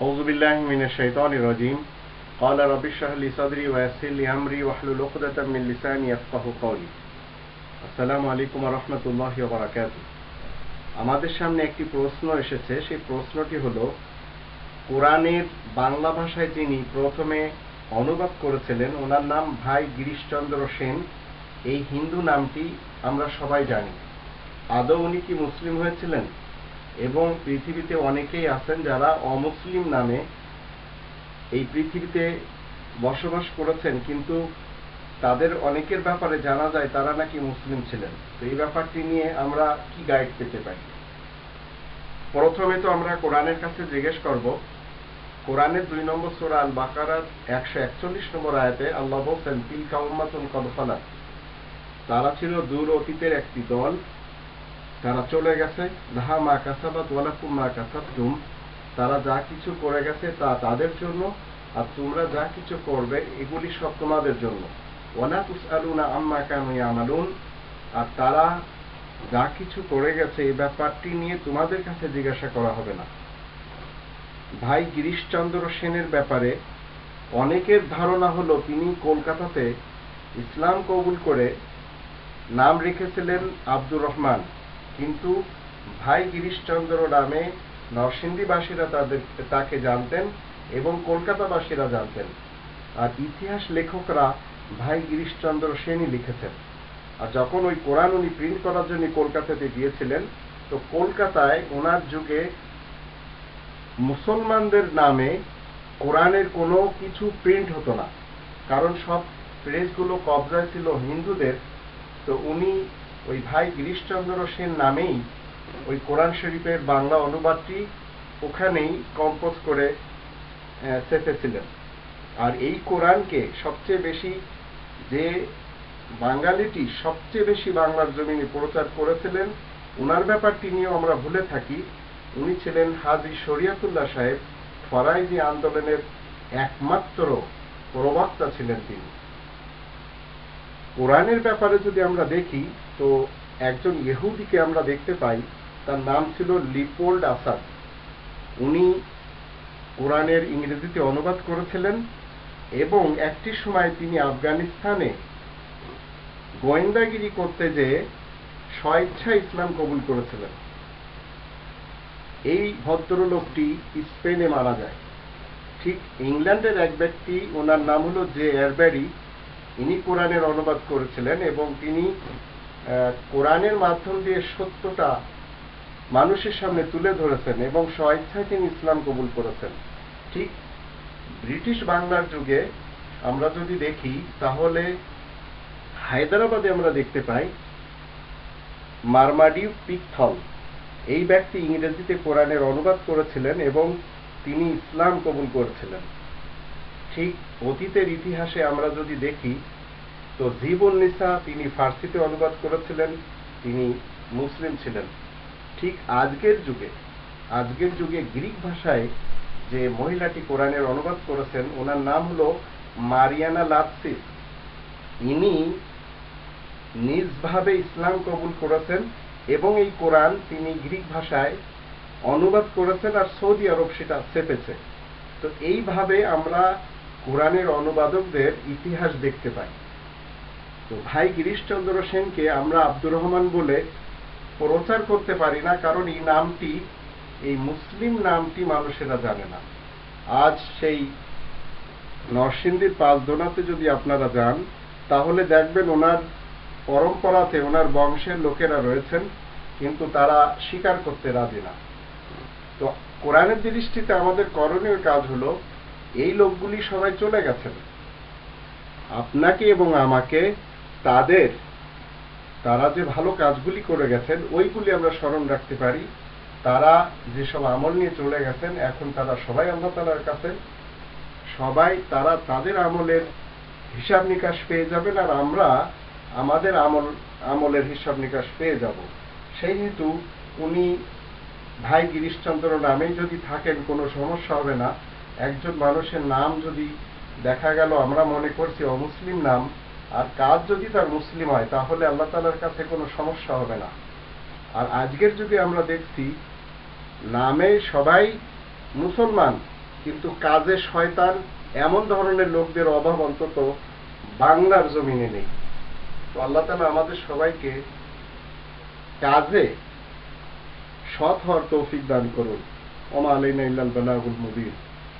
أعوذ بالله من الشيطان الرجيم قال رب اشرح لي صدري ويسر لي أمري واحلل عقدة من لساني يفقه قولي আসসালামু আলাইকুম রহমতুল্লাহ বারাকাত আমাদের সামনে একটি প্রশ্ন এসেছে সেই প্রশ্নটি হলো কোরআনের বাংলা ভাষায় যিনি প্রথমে অনুবাদ করেছিলেন ওনার নাম ভাই গিরিশচন্দ্র সেন এই হিন্দু নামটি আমরা সবাই জানি আদৌ উনি কি মুসলিম হয়েছিলেন এবং পৃথিবীতে অনেকেই আছেন যারা অমুসলিম নামে এই পৃথিবীতে বসবাস করেছেন, কিন্তু তাদের অনেকের ব্যাপারে জানা যায় তারা নাকি মুসলিম ছিলেন। তো এই ব্যাপারটি নিয়ে আমরা কি গাইড পেতে পারি? প্রথমে তো আমরা কোরআনের কাছে জিজ্ঞেস করব, কোরআনের দুই নম্বর সোরা আল বাকারার একশো একচল্লিশ নম্বর আয়াতে আল্লাহ বলছেন তিল কাউমাতুন কদফালা তারা ছিল দূর অতীতের একটি দল তারা চলে গেছে। লাহা মা কাসাবাত ওয়ালাকুম মা কাসাবতুম। তারা যা কিছু করে গেছে তা তাদের জন্য। আর তোমরা যা কিছু করবে, এগুলি সব তোমাদের জন্য। ওয়ালা তুসআলুনা আম্মা কানু ইয়ামালুন। আর তারা যা কিছু করে গেছে, এই ব্যাপারটি নিয়ে তোমাদের কাছে জিজ্ঞাসা করা হবে না। ভাই গিরিশচন্দ্র সেনের ব্যাপারে অনেকের ধারণা হলো, তিনি কলকাতাতে ইসলাম কবুল করে নাম রেখেছিলেন আব্দুর রহমান। কিন্তু ভাই গিরিশচন্দ্র নামে নরসিংদীবাসীরা তাদের, তাকে জানতেন এবং কলকাতাবাসীরা জানতেন। আর ইতিহাস লেখকরা ভাই গিরিশচন্দ্র সেনই লিখেছেন। আর যখন ওই কোরআন উনি প্রিন্ট করার জন্য কলকাতাতে গিয়েছিলেন, তো কলকাতায় ওনার যুগে মুসলমানদের নামে কোরআনের কোনো কিছু প্রিন্ট হতো না। কারণ সব প্রেসগুলো কবজায় ছিল হিন্দুদের, তো উনি ওই ভাই গিরিশচন্দ্র সেন নামেই ওই কোরআন শরীফের বাংলা অনুবাদটি ওখানেই কম্পোজ করে চেপেছিলেন। আর এই কোরআনকে সবচেয়ে বেশি যে বাঙালিটি সবচেয়ে বেশি বাংলার জমিনে প্রচার করেছিলেন ওনার ব্যাপারটি নিয়েও আমরা ভুলে থাকি। উনি ছিলেন হাজি শরিয়াতুল্লাহ সাহেব, ফরাইজি আন্দোলনের একমাত্র প্রবক্তা ছিলেন তিনি। কোরআনের ব্যাপারে যদি আমরা দেখি তো একজন ইহুদিকে আমরা দেখতে পাই, তার নাম ছিল লিপোল্ড আসাদ। উনি কোরআনের ইংরেজিতে অনুবাদ করেছিলেন এবং একটি সময় তিনি আফগানিস্তানে গোয়েন্দাগিরি করতে যে স্বেচ্ছা ইসলাম কবুল করেছিলেন। এই ভদ্রলোকটি স্পেনে মারা যায়। ঠিক ইংল্যান্ডের এক ব্যক্তি, ওনার নাম হলো জে এরব্যারি ইনি কোরআনের অনুবাদ করেছিলেন এবং তিনি কোরআনের মাধ্যম দিয়ে সত্যটা মানুষের সামনে তুলে ধরেছেন এবং স্বেচ্ছায় তিনি ইসলাম কবুল করেছেন। ঠিক ব্রিটিশ বাংলার যুগে আমরা যদি দেখি, তাহলে হায়দ্রাবাদে আমরা দেখতে পাই মারমাডি পিকথল। এই ব্যক্তি ইংরেজিতে কোরআনের অনুবাদ করেছিলেন এবং তিনি ইসলাম কবুল করেছিলেন। ঠিক অতীতের ইতিহাসে আমরা যদি দেখি তো জীবন নিসা তিনি ফার্সিতে অনুবাদ করেছিলেন, তিনি মুসলিম ছিলেন। ঠিক আজকের যুগে আজকের যুগে গ্রিক ভাষায় যে মহিলাটি কোরআনের অনুবাদ করেছেন, ওনার নাম হলো মারিয়ানা লাপসিস ইনি নিজভাবে ইসলাম কবুল করেছেন এবং এই কোরআন তিনি গ্রিক ভাষায় অনুবাদ করেছেন আর সৌদি আরব সেটা চেপেছে। তো এইভাবে আমরা কোরআনের অনুবাদকদের ইতিহাস দেখতে পাই। তো ভাই গিরিশচন্দ্র সেনকে আমরা আব্দুর রহমান বলে প্রচার করতে পারি না, কারণ এই নামটি, এই মুসলিম নামটি মানুষেরা জানে না। আজ সেই নরসিংদীর পাঁচদোনাতে যদি আপনারা যান, তাহলে দেখবেন ওনার পরম্পরাতে, ওনার বংশের লোকেরা রয়েছেন, কিন্তু তারা স্বীকার করতে রাজি না। তো কোরআনের দৃষ্টিতে আমাদের করণীয় কাজ হলো, এই লোকগুলি সবাই চলে গেছেন। আপনাকে এবং আমাকে তাদের, তারা যে ভালো কাজগুলি করে গেছেন, ওইগুলি আমরা স্মরণ রাখতে পারি। তারা যেসব আমল নিয়ে চলে গেছেন, এখন তারা সবাই আল্লাহ তালার কাছে। সবাই তারা তাদের আমলের হিসাব নিকাশ পেয়ে যাবেন আর আমরা আমাদের আমল, আমলের হিসাব নিকাশ পেয়ে যাব। সেই হেতু উনি ভাই গিরিশচন্দ্র নামেই যদি থাকেন, কোনো সমস্যা হবে না। একজন মানুষের নাম যদি দেখা গেল, আমরা মনে করছি অমুসলিম নাম আর কাজ যদি তার মুসলিম হয়, তাহলে আল্লাহ তালার কাছে কোনো সমস্যা হবে না। আর আজকের যুগে আমরা দেখছি, নামে সবাই মুসলমান, কিন্তু কাজে শয়তান এমন ধরনের লোকদের অভাব অন্তত বাংলার জমিনে নেই। তো আল্লাহ তালা আমাদের সবাইকে কাজে সৎ হওয়ার তৌফিক দান করুন। ওমা আলাইনা ইল্লাল বালাগুল মুবিন।